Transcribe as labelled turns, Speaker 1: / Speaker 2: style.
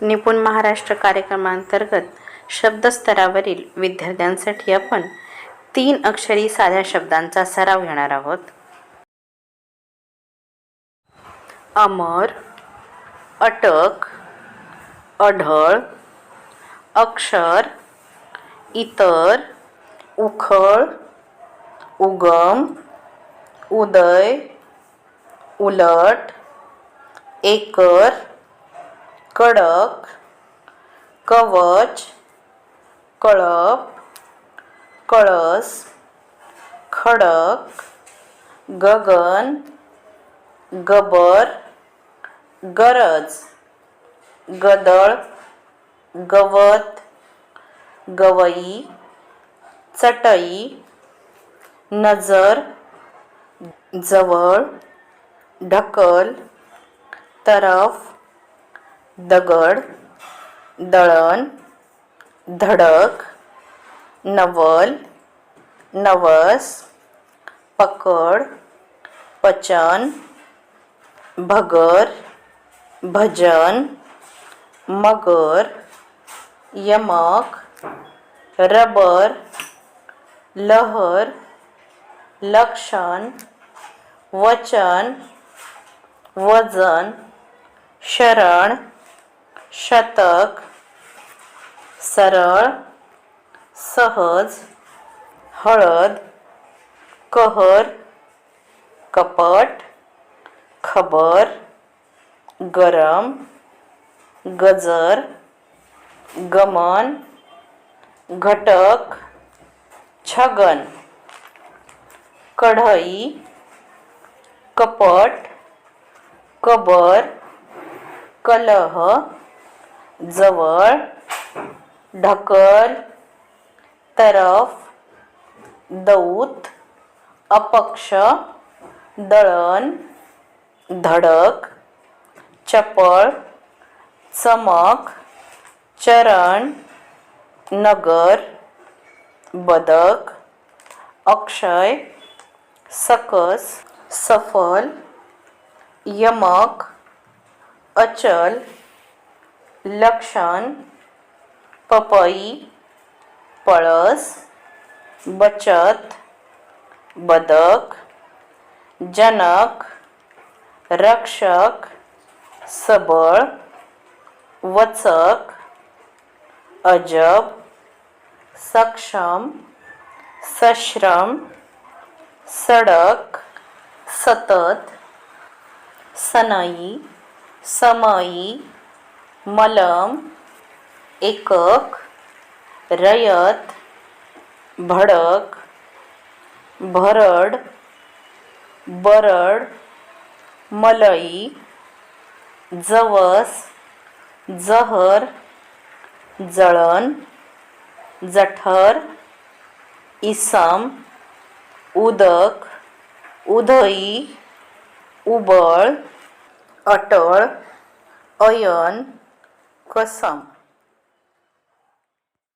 Speaker 1: निपुण महाराष्ट्र कार्यक्रमांतर्गत शब्दस्तरावरील विद्यार्थ्यांसाठी आपण तीन अक्षरी साध्या शब्दांचा सराव घेणार आहोत. अमर अटक अढळ अक्षर इतर उखळ उगम उदय उलट एकर कडक कवच कळप कळस खडक गगन गबर गरज गदळ गवत गवई चटई नजर जवळ ढकल तरफ दगड दळण धडक नवल नवस पकड पचन भगर भजन मगर यमक रबर लहर लक्षण वचन वजन शरण शतक सरळ सहज हळद कहर कपट खबर गरम गजर गमन घटक छगन कढई कपट कबर कलह जवळ ढकल तरफ दौत अपक्ष दळण धडक चपळ चमक चरण नगर बदक अक्षय सकस सफल यमक अचल लक्षण पपई पळस बचत बदक जनक रक्षक सबळ वचक अजब सक्षम सश्रम सडक सतत सनई समयी मलम एकक रयत भडक भरड बरड मलई जवस जहर जळण जठर इसम उदक उधई उबळ अटळ अयन coração.